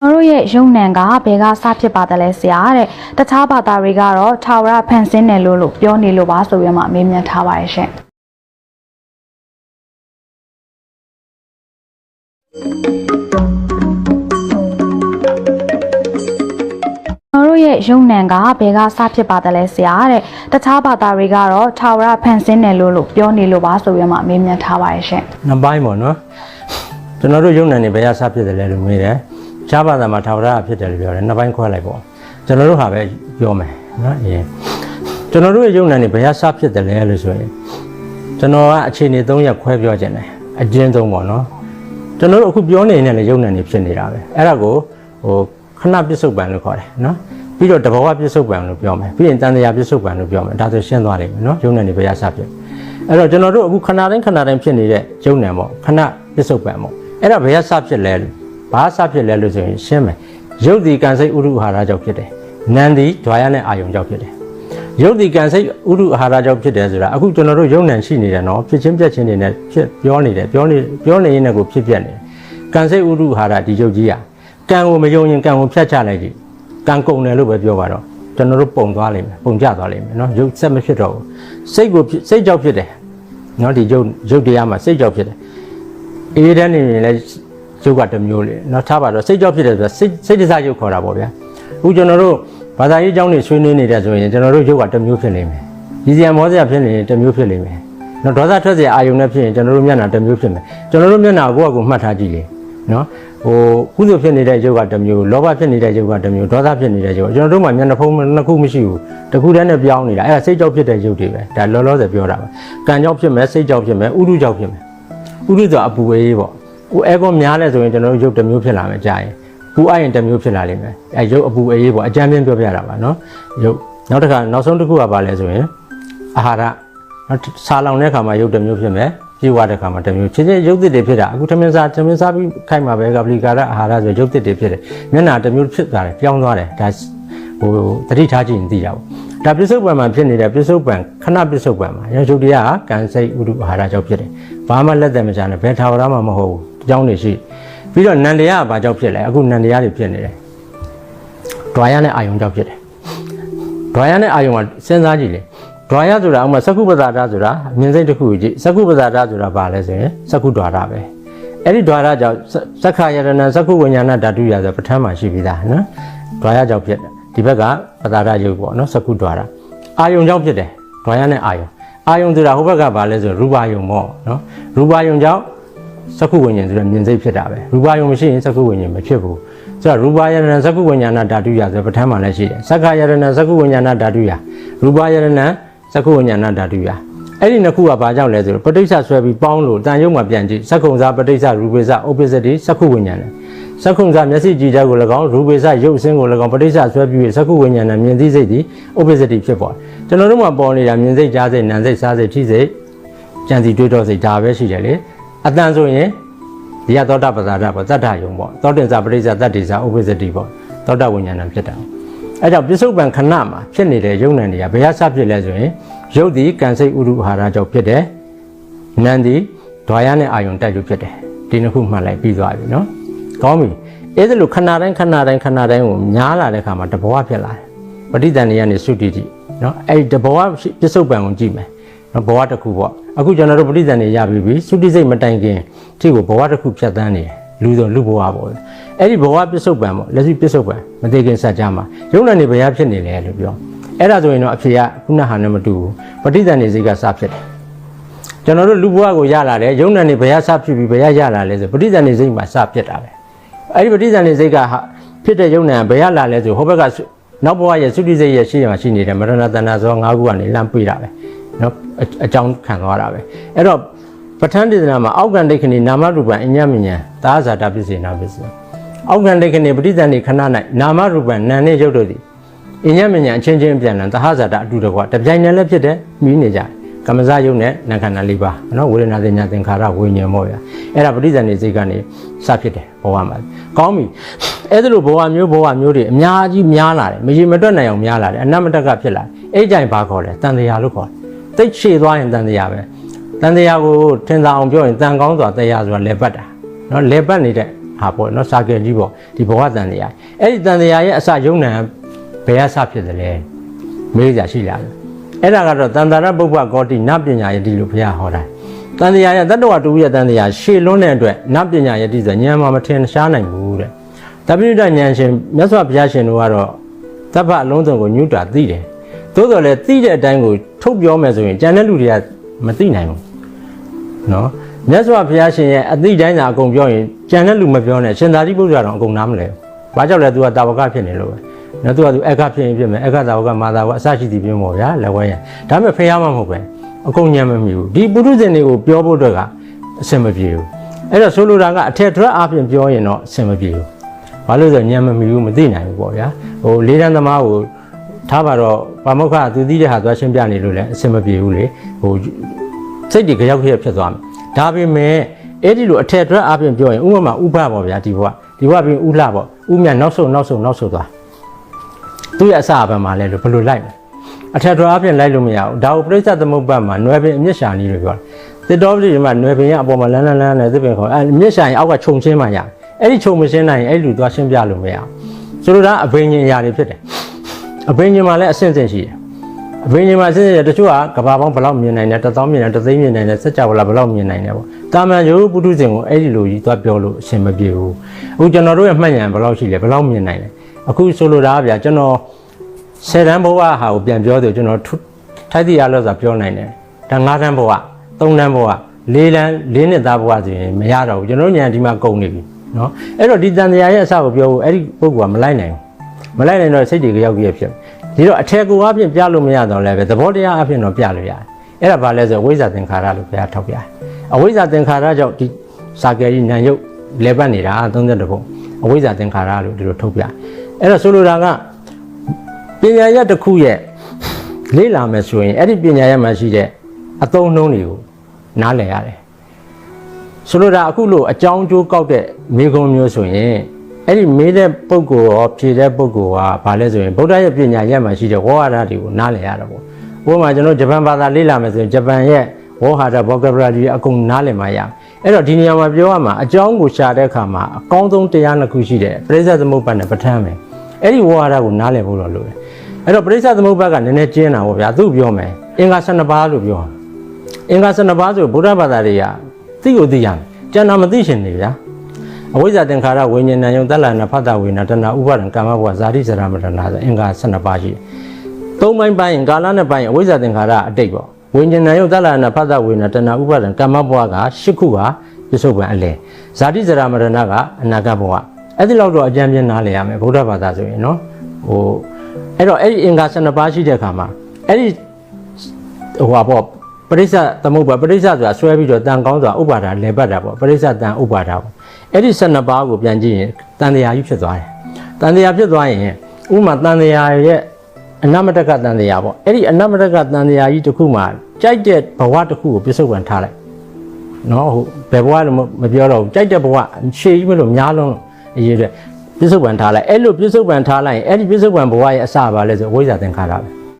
ကျွန်တော်တို့ရဲ့ယုံနံကဘယ်ကစဖြစ်ပါတယ်လဲဆရာတဲ့တခြားဘာသာတွေကတော့ထာဝရဖန်ဆင်းတယ်လို့လို့ပြောနေလို့ပါဆိုပြီးမှမေးမြန်းထားပါရဲ့ရှင်ကျွန်တော်တို့ရဲ့ယုံနံကဘယ်ကစဖြစ်ပါတယ်လဲဆရာတဲ့တခြားဘာသာတွေကတော့ထာဝရဖန်ဆင်းတယ်လို့လို့ပြောနေလို့ပါဆိုပြီးမှမေးမြန်းထားပါရဲ့ရှင်နှစ်ပိုင်းပေါ့နော်ကျွန်တော်တို့ယုံနယ်နေဘယ်ရစဖြစ်တယ်လဲလို့မေးတယ် ခြားဘာသာမှာထာဝရဖြစ်တယ်လို့ပြောတယ်နှစ်ပိုင်းခွဲလိုက်ပေါ့ကျွန်တော်တို့ဟာပဲပြောမယ်နော်အရင်ကျွန်တော်တို့ရဲ့ယုံနယ်နေဘယ်ရစဖြစ်တယ်လဲလို့ဆိုရင်ကျွန်တော်ကအခြေအနေ၃ရက်ခွဲပြောခြင်းတယ်အကျဉ်းဆုံးပေါ့နော်ကျွန်တော်တို့အခုပြောနေနေလေယုံနယ်နေဖြစ်နေတာပဲအဲ့ဒါကိုဟိုခဏပစ္စုပန်လို့ခေါ်တယ်နော်ပြီးတော့တဘောဝပစ္စုပန်လို့ပြောမယ်ပြီးရင်တန်တရားပစ္စုပန်လို့ပြောမယ်ဒါဆိုရှင်းသွားလိမ့်မယ်နော်ယုံနယ်နေဘယ်ရစဖြစ်အဲ့တော့ကျွန်တော်တို့အခုခဏတိုင်းခဏတိုင်းဖြစ်နေတဲ့ကျုံနံပေါ့ခဏပစ္စုပန်ပေါ့အဲ့ဒါဘယ်ကစဖြစ်လဲလို့ ဘာစဖြစ်လဲလို့ဆိုရင်ရှင်းမယ်ရုပ်ဒီကံစိတ်ဥရုအာဟာရကြောင့်ဖြစ်တယ်နံဒီဓွာရနဲ့အာယုံကြောင့်ဖြစ်တယ်ရုပ်ဒီကံစိတ်ဥရုအာဟာရကြောင့်ဖြစ်တယ်ဆိုတာအခုကျွန်တော်တို့ယုံနံရှိနေတယ်နော်ဖြစ်ချင်းပြက်ချင်းနေနဲ့ဖြစ်ပြောနေတယ်ပြောနေပြောနေရင်လည်းကိုဖြစ်ပြက်နေတယ်ကံစိတ်ဥရုအာဟာရဒီရုပ်ကြီးอ่ะကံကိုမယုံရင်ကံကိုဖြတ်ချလိုက်ကြည့်ကံကုန်တယ်လို့ပဲပြောပါတော့ကျွန်တော်တို့ပုံသွားလိမ့်မယ်ပုံကျသွားလိမ့်မယ်နော်ရုပ်ဆက်မဖြစ်တော့ဘူးစိတ်ကိုဖြစ်စိတ်ကြောင့်ဖြစ်တယ်နော်ဒီရုပ်ရုပ်တရားမှာစိတ်ကြောက်ဖြစ်တယ်အေးတဲ့နေရင်လည်း ရုပ်ကတစ်မျိုးလေနော်ထားပါတော့စိတ်ကြောက်ဖြစ်တယ်ဆိုတာစိတ်စိတ်တစားရုပ်ခေါ်တာပေါ့ဗျာအခုကျွန်တော်တို့ဘာသာရေးအကြောင်းတွေဆွေးနွေးနေတဲ့ဆိုရင်ကျွန်တော်တို့ရုပ်ကတစ်မျိုးဖြစ်နေမယ်ရည်စရာမောစရာဖြစ်နေရင်တစ်မျိုးဖြစ်နေမယ်နော်ဒေါသထွက်စရာအာယုံနဲ့ဖြစ်ရင်ကျွန်တော်တို့မျက်နှာတစ်မျိုးဖြစ်မယ်ကျွန်တော်တို့မျက်နှာကိုယ့်အကူမှတ်ထားကြည့်လေနော်ဟိုကုသိုလ်ဖြစ်နေတဲ့ရုပ်ကတစ်မျိုးလောဘဖြစ်နေတဲ့ရုပ်ကတစ်မျိုးဒေါသဖြစ်နေတဲ့ရုပ်ကျွန်တော်တို့မှာမျက်နှာဖုံးနှစ်ခုမရှိဘူးတစ်ခုတည်းနဲ့ပြောင်းနေတာအဲ့ဒါစိတ်ကြောက်ဖြစ်တဲ့ရုပ်တွေပဲဒါလောလောဆယ်ပြောတာပဲကံကြောက်ဖြစ်မယ်စိတ်ကြောက်ဖြစ်မယ်ဥဒုကြောက်ဖြစ်မယ်ဥဒုဆိုအပူအေးပေါ့ ဥအဲကွန်များလဲဆိုရင်ကျွန်တော်တို့ရုပ်တစ်မျိုးဖြစ်လာမယ်ကြာရင်ပူအိုက်ရင်တစ်မျိုးဖြစ်လာလိမ့်မယ်အဲရုပ်အပူအေးပေါ့အကြမ်းပြင်းပြောပြတာပါနော်ရုပ်နောက်တစ်ခါနောက်ဆုံးတစ်ခုကပါလဲဆိုရင်အာဟာရနော်ဆာလောင်တဲ့ခါမှာရုပ်တစ်မျိုးဖြစ်မယ်ပြေဝတဲ့ခါမှာတစ်မျိုးချင်းချင်းရုပ်သစ်တွေဖြစ်တာအခုထမင်းစားထမင်းစားပြီးခိုက်မှာပဲကပလီကာရအာဟာရဆိုရုပ်သစ်တွေဖြစ်တယ်မျက်နှာတစ်မျိုးဖြစ်သွားတယ်ပြောင်းသွားတယ်ဒါဟိုတတိထားကြည့်ရင်သိတာပေါ့ဒါပစ္စုပန်မှာဖြစ်နေတဲ့ပစ္စုပန်ခဏပစ္စုပန်မှာရုပ်တရားကကံစိတ်ဥဒုအာဟာရကြောင့်ဖြစ်တယ်ဘာမှလက်သက်မချနဲ့ဘယ်ထာဝရမှမဟုတ်ဘူး အကြောင်းတွေရှိပြီးတော့နန္တရားကဘာကြောင့်ဖြစ်လဲအခုနန္တရားတွေဖြစ်နေတယ်ဒွါရနဲ့အာယုံကြောင့်ဖြစ်တယ်ဒွါရနဲ့အာယုံကစဉ်းစားကြည့်လေဒွါရဆိုတာဥမာစကုပ္ပဇာတာဆိုတာမြင်စိတ်တစ်ခုကြည့်စကုပ္ပဇာတာဆိုတာဘာလဲဆိုရင်စကုဒွါရပဲအဲ့ဒီဒွါရကြောင့်စက္ခယရဏစကုဝိညာဏဓာတုရဆိုပဋ္ဌာန်းမှာရှိပြီးသားနော်ဒွါရကြောင့်ဖြစ်တယ်ဒီဘက်ကပတာရယုတ်ပေါ့နော်စကုဒွါရအာယုံကြောင့်ဖြစ်တယ်ဒွါရနဲ့အာယုံအာယုံဆိုတာဟိုဘက်ကဘာလဲဆိုရူပါယုံပေါ့နော်ရူပါယုံကြောင့် စကုဝိညာဉ်ဆိုတဲ့မြင်စိတ်ဖြစ်တာပဲရူပါယုံမရှိရင်စကုဝိညာဉ်မဖြစ်ဘူးဆိုတော့ရူပါယရဏစကုဝိညာဏဓာတုရဆိုပဋ္ဌာန်းမှာလည်းရှိတယ်စက္ခယရဏစကုဝိညာဏဓာတုရရူပါယရဏစကုဝိညာဏဓာတုရအဲ့ဒီနှစ်ခုကဘာကြောင့်လဲဆိုတော့ပဋိစ္စဆွဲပြီးပေါင်းလို့တန်ရုံမှာပြန်ကြည့်စက္ခုံစားပဋိစ္စရူပိစ္စဥပ္ပစ္စတိစက္ခုဝိညာဏစက္ခုံစားမျက်စိကြည့်ချက်ကို၎င်းရူပိစ္စရုပ်အစင်းကို၎င်းပဋိစ္စဆွဲပြီးစက္ခုဝိညာဏမြင်သိစိတ်သည်ဥပ္ပစ္စတိဖြစ်ပေါ်တယ်ကျွန်တော်တို့မှာပေါ်နေတာမြင်စိတ်ကြားစိတ်နာမ်စိတ်စားစိတ်ထိစိတ်ကြံစီတွေးတော့စိတ်ဒါပဲရှိတယ်လေ အတန်ဆိုရင်ဒီကသောတာပဇာတပေါ့တတ္ထယုံပေါ့သောတင်္စာပရိစ္ဆတတ္တိစာဥပ္ပစ္စတိပေါ့သောတာဝိညာဏဖြစ်တာအဲကြောင့်ပြစ္ဆုတ်ပံခဏမှာဖြစ်နေတဲ့ယုံနံတွေကဘယ်ဟာစဖြစ်လဲဆိုရင်ယုတ်ဒီကံစိတ်ဥရုအာဟာရကြောင့်ဖြစ်တယ်နံဒီဒွါရနဲ့အာယုံတက်လို့ဖြစ်တယ်ဒီနှစ်ခုမှတ်လိုက်ပြီးသွားပြီနော်ကောင်းပြီအဲ့ဒါလို့ခဏတိုင်းခဏတိုင်းခဏတိုင်းကိုများလာတဲ့ခါမှာတဘောဖြစ်လာတယ်ပဋိသန္ဓေကနေသုတိတိနော်အဲ့ဒီတဘောပြစ္ဆုတ်ပံကိုကြည့်မယ်နော် ဘဝတစ်ခုပေါ့အခုကျွန်တော်တို့ပဋိသန္ဓေရပြီပြီသုတိစိတ်မတိုင်ခင်ဒီကိုဘဝတစ်ခုဖြတ်သန်းနေတယ်လူဆိုလူဘဝပေါ့အဲ့ဒီဘဝပြစ္ဆုတ်ပံပေါ့လက်ရှိပြစ္ဆုတ်ပံမသေးခင်စัจ जा မှာယုံနာနေဘယ်ဟာဖြစ်နေလဲလို့ပြောအဲ့ဒါဆိုရင်တော့အဖေကခုနဟာနဲ့မတူဘူးပဋိသန္ဓေစိတ်ကစဖြစ်တယ်ကျွန်တော်တို့လူဘဝကိုရလာတယ်ယုံနာနေဘယ်ဟာစဖြစ်ပြီးဘယ်ဟာရလာလဲဆိုပဋိသန္ဓေစိတ်မှာစဖြစ်တာပဲအဲ့ဒီပဋိသန္ဓေစိတ်ကဟာဖြစ်တဲ့ယုံနာဘယ်ဟာလာလဲဆိုဟိုဘက်ကနောက်ဘဝရဲ့သုတိစိတ်ရဲ့ရှိရမှာရှိနေတယ်မရဏတဏ္ဍာဇော၅ခုကနေလမ်းပြေးတာပဲ နော်အအကြောင်းခံသွားတာပဲအဲ့တော့ပဋ္ဌာန်းဒေသနာမှာအောက်ကံဒိဋ္ဌိနိနာမရူပံအညမဉ္ဇသာဇာတာပစ္စေနာပစ္စေအောက်ကံဒိဋ္ဌိနိပဋိသန္ဓေခဏ၌နာမရူပံနာနဲ့ရုပ်တို့သည်အညမဉ္ဇအချင်းချင်းပြန်လန်သဟဇာတာအတူတကွတပြိုင်တည်းလည်းဖြစ်တယ်မိနေကြတယ်ကမ္မဇယုတ်နဲ့နာခန္ဓာ၄ပါးနော်ဝေဒနာသညာသင်္ခါရဝိညာဉ်မောရအဲ့ဒါပဋိသန္ဓေစိတ်ကနေစဖြစ်တယ်ဘဝမှာကောင်းပြီအဲ့ဒါလိုဘဝမျိုးဘဝမျိုးတွေအများကြီးများလာတယ်မရေမတွက်နိုင်အောင်များလာတယ်အနတ္မတက်ကဖြစ်လာတယ်အဲ့ကြိုင်ဘာခေါ်လဲတန်တရားလို့ခေါ်တယ် တိတ်ရှည်သွားရင်တန်တရားပဲတန်တရားကိုထင်သာအောင်ပြောရင်တန်ကောင်းစွာတရားဆိုတာလဲပတ်တာနော်လဲပတ်နေတဲ့ဟာပေါ့နော်စာကယ်ကြီးပေါ့ဒီဘဝတန်တရားအဲ့ဒီတန်တရားရဲ့အစယုံနံဘယ်ကစဖြစ်တယ်လဲမေးကြရှိလားအဲ့ဒါကတော့တန်တာရပုပ္ပကောတိနပညာယတိလို့ဘုရားဟောတာတန်တရားရဲ့တတ္တဝတူရဲ့တန်တရားရှေလွန်းတဲ့အတွက်နပညာယတိဆိုဉာဏ်မှာမထင်ရှားနိုင်ဘူးတဲ့တပိဋကဉာဏ်ရှင်မြတ်စွာဘုရားရှင်တို့ကတော့တပ္ပအလုံးစုံကိုညှိတာသိတယ် သို့တော်လည်းသိတဲ့အတိုင်းကိုထုတ်ပြောမယ်ဆိုရင်ကြံတဲ့လူတွေကမသိနိုင်ဘူးနော်မြတ်စွာဘုရားရှင်ရဲ့အသိတိုင်းသာအကုန်ပြောရင်ကြံတဲ့လူမပြောနဲ့ရှင်သာတိပုတ္တရာတော့အကုန်နားမလဲဘာကြောင့်လဲသူကတာဝကဖြစ်နေလို့ပဲနော်သူကသူအခဖြစ်ရင်ဖြစ်မယ်အခတာဝကမာတာဝကအစရှိသည်ပြင်ပေါ့ဗျာလက်ဝဲရဒါပေမဲ့ဖះမှမဟုတ်ပဲအကုန်ညံမမိဘူးဒီပုထုဇဉ်တွေကိုပြောဖို့အတွက်ကအဆင်မပြေဘူးအဲ့တော့ဆိုလိုတာကအထက်ထွက်အပြင်ပြောရင်တော့အဆင်မပြေဘူးဘာလို့လဲဆိုညံမမိဘူးမသိနိုင်ဘူးပေါ့ဗျာဟိုလေးတန်းသမားကို ထားပါတော့ပါမောက္ခသူသိတဲ့ဟာသွားရှင်းပြနေလို့လည်းအဆင်မပြေဘူးလေ။ဟိုစိတ်တွေကြောက်ခရက်ဖြစ်သွားမယ်ဒါပေမဲ့အဲ့ဒီလိုအထက်အတွက်အပြင်ပြောရင်ဥပမာဥပပေါ့ဗျာဒီဘဝဒီဘဝပြီးဥလှပေါ့ဥမြတ်နောက်ဆုံးနောက်ဆုံးနောက်ဆုံးသွားသူ့ရဲ့အစအပံမှာလဲလို့ဘယ်လိုလိုက်မလဲအထက်အတွက်အပြင်လိုက်လို့မရဘူးဒါကိုပြိဿသမုပ္ပတ်မှာနွယ်ပင်အမျက်ရှာနည်းလို့ပြောတယ်တစ်တော်ပြည်မှာနွယ်ပင်ရဲ့အပေါ်မှာလန်းလန်းလန်းနဲ့သစ်ပင်ခေါ်အဲမျက်ရှာရင်အောက်ကခြုံချင်းမှရအဲ့ဒီခြုံမရှင်းနိုင်ရင်အဲ့ဒီလူသွားရှင်းပြလို့မရဘူးဆိုလိုတာအဘိညာဉ်အရာတွေဖြစ်တယ် အဘိညာဉ်မှာလည်းအဆင့်ဆင့်ရှိတယ်အဘိညာဉ်မှာစဉ်းစားရတချို့ကကဘာပေါင်းဘယ်လောက်မြင်နိုင်တယ်တစ်သောင်းမြင်တယ်တစ်သိန်းမြင်နိုင်တယ်စัจ java လာဘယ်လောက်မြင်နိုင်တယ်ပေါ့တာမန်ရိုးပုထုဇဉ်ကိုအဲ့ဒီလိုကြီးသွားပြောလို့အဆင်မပြေဘူးအခုကျွန်တော်တို့ရဲ့မှတ်ဉာဏ်ဘယ်လောက်ရှိလဲဘယ်လောက်မြင်နိုင်လဲအခုဆိုလိုတာကဗျာကျွန်တော်ဆယ်တန်းဘဝဟာကိုပြန်ပြောတယ်ကျွန်တော်ထိုက်တည်ရလို့ဆိုတာပြောနိုင်တယ်ဒါ၅တန်းဘဝ၃တန်းဘဝ၄တန်း၄နှစ်သားဘဝဆိုရင်မရတော့ဘူးကျွန်တော်ဉာဏ်ဒီမှာကုန်နေပြီနော်အဲ့တော့ဒီတန်တရားရဲ့အစကိုပြောဖို့အဲ့ဒီပုဂ္ဂိုလ်ကမလိုက်နိုင်ဘူး မလိုက်နိုင်တော့စိတ်တွေကြောက်ကြီးဖြစ်ဒီတော့အထက်ကိုအပြင်ပြလို့မရတော့လည်းပဲသဘောတရားအပြင်တော့ပြလို့ရတယ်အဲ့ဒါဘာလဲဆိုဝိဇ္ဇာသင်္ခါရလို့ဘုရားထောက်ပြတယ်အဝိဇ္ဇာသင်္ခါရကြောင့်ဒီစာကယ်ကြီးနာယုတ်လဲပတ်နေတာ32ပုံအဝိဇ္ဇာသင်္ခါရလို့ဒီလိုထုတ်ပြအဲ့တော့ဆိုလိုတာကပညာရက်တစ်ခုရဲ့လေ့လာမယ်ဆိုရင်အဲ့ဒီပညာရက်မှာရှိတဲ့အသုံးနှုန်းတွေကိုနားလည်ရတယ်ဆိုလိုတာအခုလို့အကြောင်းကျိုးကောက်တဲ့မိဂုံမျိုးဆိုရင် အဲ့ဒီမေးတဲ့ပုဂ္ဂိုလ်ရောဖြေတဲ့ပုဂ္ဂိုလ်ကဘာလဲဆိုရင်ဗုဒ္ဓရဲ့ပညာရက်မှာရှိတဲ့ဝေါဟာရတွေကိုနားလည်ရတာပေါ့ဥပမာကျွန်တော်ဂျပန်ဘာသာလေ့လာမယ်ဆိုရင်ဂျပန်ရဲ့ဝေါဟာရ vocabulary အကုန်နားလည်မှရအဲ့တော့ဒီနေရာမှာပြောရမှာအကြောင်းကိုရှာတဲ့အခါမှာအကောင်းဆုံးတရားနှစ်ခုရှိတယ်ပရိစ္ဆေသမုပ္ပါဒ်နဲ့ပဋ္ဌာန်းပဲအဲ့ဒီဝေါဟာရကိုနားလည်ဖို့တော့လိုတယ်အဲ့တော့ပရိစ္ဆေသမုပ္ပါဒ်ကနည်းနည်းကျင်းတာပေါ့ဗျာသူပြောမယ်အင်္ဂါ12ပါးလို့ပြောအင်္ဂါ12ပါးဆိုဗုဒ္ဓဘာသာတွေကသိကိုသိရမယ်ကျန်တာမသိရှင်နေဗျာ အဝိဇ္ဇာသင်္ခါရဝိညာဉ်ဉာဏ်ယုံတလနာဖတ်တာဝိညာတဏဥပါဒံကာမဘဝဇာတိဇရာမရဏဆိုအင်္ဂါ12ပါးရှိတယ်။သုံးပိုင်းပိုင်းကာလနဲ့ပိုင်းအဝိဇ္ဇာသင်္ခါရအတိတ်ပေါ့။ဝိညာဉ်ဉာဏ်ယုံတလနာဖတ်တာဝိညာတဏဥပါဒံကာမဘဝက၈ခုကပြစ္ဆုတ်ပံအလယ်။ဇာတိဇရာမရဏကအနာဂတ်ဘဝ။အဲ့ဒီလောက်တော့အကြံပြနားလည်ရမယ်ဗုဒ္ဓဘာသာဆိုရင်နော်။ဟိုအဲ့တော့အဲ့ဒီအင်္ဂါ12ပါးရှိတဲ့အခါမှာအဲ့ဒီဟိုဟာပေါ့ပရိစ္ဆသမုပ္ပါပရိစ္ဆဆိုတာဆွဲပြီးတော့တန်ကောင်းစွာဥပါဒါလဲပတ်တာပေါ့ပရိစ္ဆတန်ဥပါဒါပေါ့ အဲ့ဒီ12ပါးကိုပြန်ကြည့်ရင်တန်တရားကြီးဖြစ်သွားတယ်တန်တရားဖြစ်သွားရင်ဥမာတန်တရားရဲ့အနမတကတန်တရားပေါ့အဲ့ဒီအနမတကတန်တရားကြီးတစ်ခုမှကြိုက်တဲ့ဘဝတစ်ခုကိုပြစ္ဆုတ်ပံထားလိုက်နော်ဟုတ်ဘယ်ဘဝလို့မပြောတော့ဘူးကြိုက်တဲ့ဘဝရှေးကြီးမလို့များလုံးအရေးတဲ့ပြစ္ဆုတ်ပံထားလိုက်အဲ့လိုပြစ္ဆုတ်ပံထားလိုက်ရင်အဲ့ဒီပြစ္ဆုတ်ပံဘဝရဲ့အစပါလဲဆိုဝိဇ္ဇာသင်္ခါရပဲ